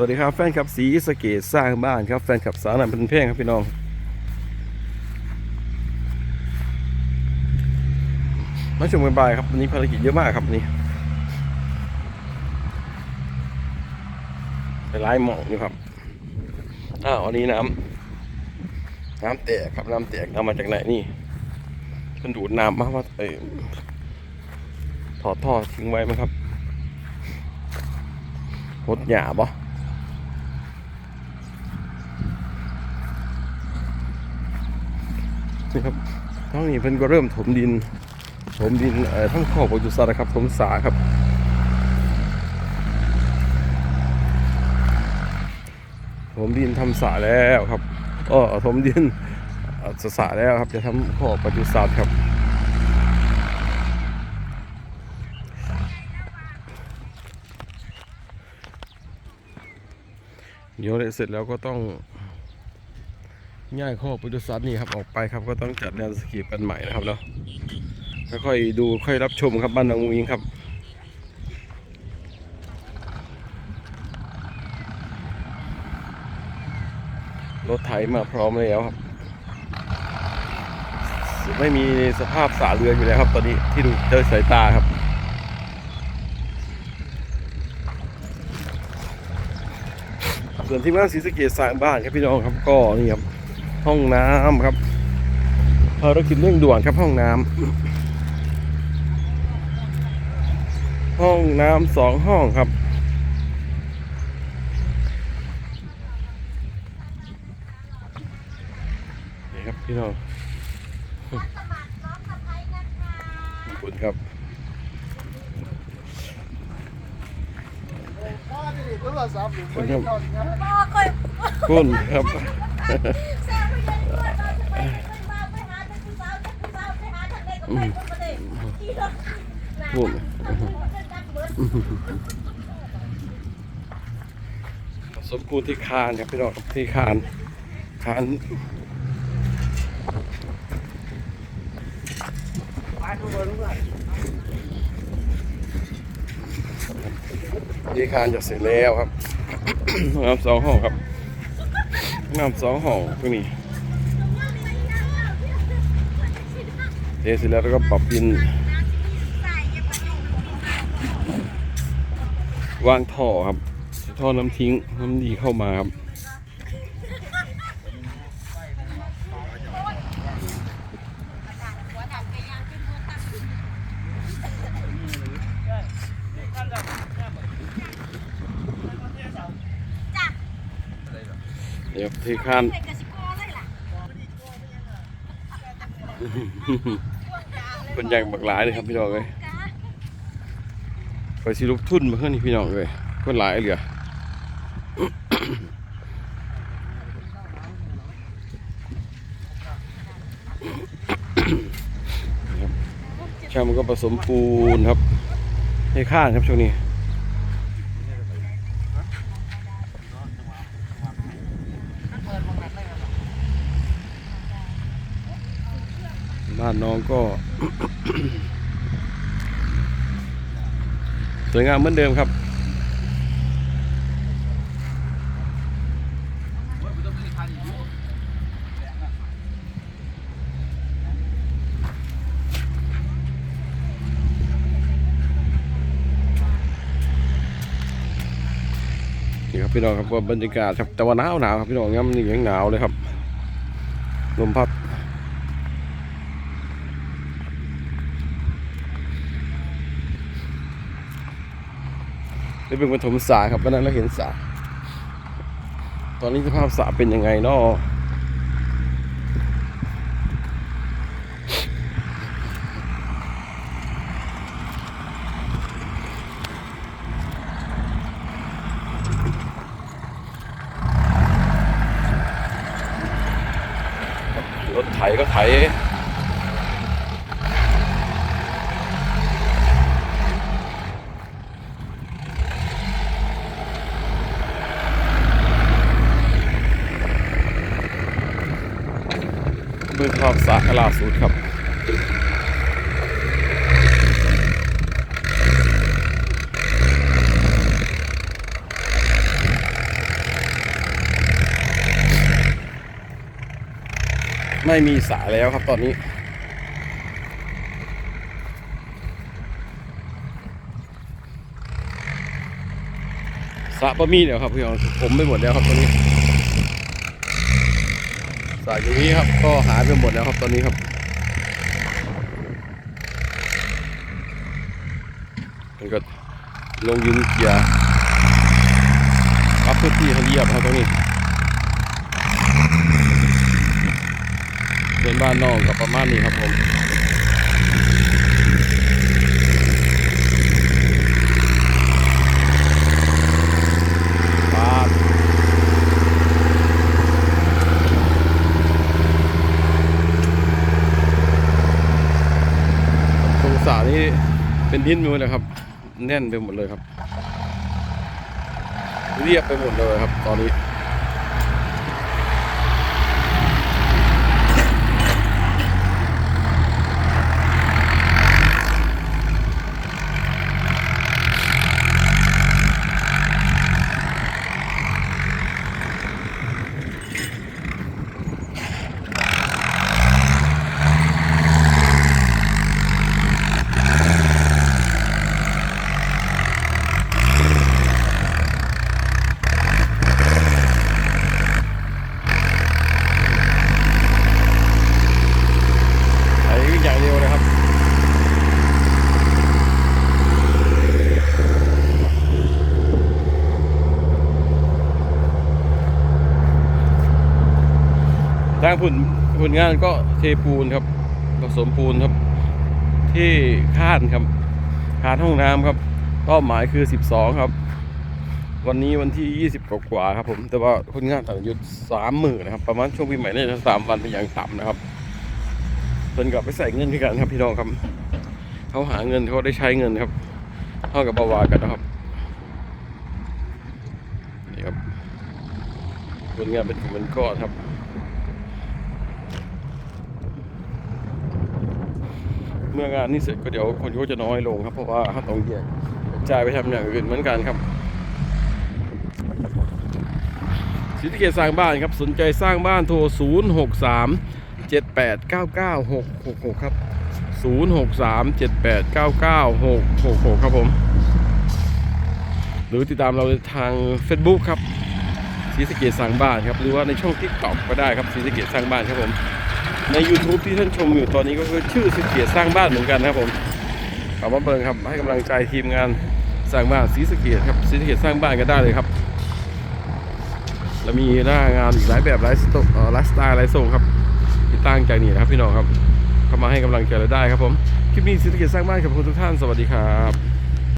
สวัสดีครับแฟนคลับสีสเกตสร้างบ้านครับแฟนคลับสาวนันเป็นเพลงครับพี่น้อง มาชมกันบ่ายครับวันนี้ภารกิจเยอะมากครับวันนี้ไปไล่หมองอยู่ครับอ้าวอันนี้น้ำน้ำแตกครับน้ำแตกเอามาจากไหนนี่มันดูดน้ำมาว่าเออถอดท่อทิ้งไว้มั้งครับรถหยาบ่ นี่ครับท้องนี้เพิ่นก็เริ่มถมดิน ถมดินเอ่อทั้งข้อปจุสัตว์นะครับถมสาครับถมดินทำสาแล้วครับอ้อถมดินเอ่อสาแล้วครับ จะทำข้อปจุสัตว์ครับเดี๋ยวเสร็จแล้วก็ต้อง ง่ายข้อปุถุสัตว์นี่ครับออกไปครับก็ต้องจัดแนวสกีกันใหม่นะครับเนาะค่อยๆดูค่อยรับชมครับบ้านนางมูอิงครับรถไถมาพร้อมแล้วครับ ไม่มีสภาพสาเรืออยู่แล้วครับ ตอนนี้ที่ดูเจอสายตาครับส่วนที่บ้านศรีสะเกดสร้างบ้านครับพี่น้องครับก็นี่ครับ ห้องน้ำครับภารกิจเร่งด่วนครับห้องน้ำห้องน้ำสองห้องครับ นี่ครับพี่น้องขอบคุณครับโทรศัพท์ขอบคุณครับพ่อเคยคุณครับ หาทางใดก็ไปก็ไม่ได้ขี่รถคุณสมบูที่คานครับพี่น้องที่คานคานที่คานจะเสร็จแล้วครับน้ำสองห้องครับน้ำสองห้องก็มี เทเสร็จแล้วก็ปรับดิน วางท่อครับ ท่อน้ำทิ้ง น้ำดีเข้ามาครับเดี๋ยวที่ข้าน ไปกสิกรเลยล่ะ เป็นอย่างบักหลายเลยครับพี่น้องเลยไปสิลุกทุ่นมาเพื่อนนี่พี่น้องเลยคนหลายเหลือช่างมันก็ผสมปูนครับให้ข้างครับช่วงนี้ บ้านน้องก็ สวยงามเหมือนเดิมครับนี่ครับพี่น้องครับว่าบรรยากาศครับแต่ว่าหนาวหนาวครับพี่น้องงั้นนี่ยังหนาวเลยครับลมพัด ได้เป็นปฐมสาครับวันนั้นเราเห็นสาตอนนี้สภาพสาเป็นยังไงเนาะรถไถก็ไถ อบสากลาสูตครับไม่มีสายแล้วครับตอนนี้ สะบะมีเดี๋ยวครับพี่น้องผมไม่หมดแล้วครับตอนนี้ สายอย่างนี้ครับ ก็หายไปหมดแล้วครับตอนนี้ครับ มันก็ลงยืนเกียร์ปรับพื้นที่เขาเยียบครับตรงนี้เป็นบ้านนอกกับประมาณนี้ครับผมปาดตร งสานี่เป็นดินไปหมดเลยครับ แน่นไปหมดเลยครับ เรียบไปหมดเลยครับ ตอนนี้ ไอ้อย่างเดียวเลยครับ ทางผลผลงานก็เทปูนครับ ผสมปูนครับ ที่ข้านครับคานห้องน้ำครับเป้าหมายคือ 12 ครับ วันนี้วันที่ 20 กว่าครับผม แต่ว่าคนงานต่างหยุดสามหมื่นนะครับ ประมาณช่วงปีใหม่นี่จะสามวันเป็นอย่างต่ำนะครับเพิ่นกลับไปใส่เงินที่กันครับพี่น้องครับ เขาหาเงินเขาได้ใช้เงินครับ เท่ากับบาวากันนะครับนี่ครับผลงานเป็นกลุ่มเป็นก้อนครับ มื่องานนี้เสร็จก็เดี๋ยวคนก็จะน้อยลงครับ เพราะว่าเขาต้องแยกกระจายไปทำอย่างอื่นเหมือนกันครับสิทธิเกตสร้างบ้านครับ สนใจสร้างบ้านโทร 0 6 3 7 8 9 9 6 6 6 ครับ 0 6 3 7 8 9 9 6 6 6 ครับผม หรือติดตามเราทาง Facebook ครับศรีสะเกตสร้างบ้านครับ หรือว่าในช่อง TikTok ก็ได้ครับศรีสะเกตสร้างบ้านครับผม ใน YouTube ที่ท่านชมอยู่ตอนนี้ก็คือชื่อศรีสะเกตสร้างบ้านเหมือนกันนะครับผมขอบมาเบิงครับให้กำลังใจทีมงานสร้างบ้านศรีสเกตครับศรีสเกตสร้างบ้านก็ได้เลยครับแล้วมีหน้างานอีกหลายแบบหลายสไตล์เอ่อลสไตล์หลายทรงครับที่ตั้งใจนี่นะครับพี่น้องครับเข้ามาให้กำลังใจเราได้ครับผมคลิปนี้ศรีสเกตสร้างบ้านขอบคุณทุกท่านสวัสดีครับ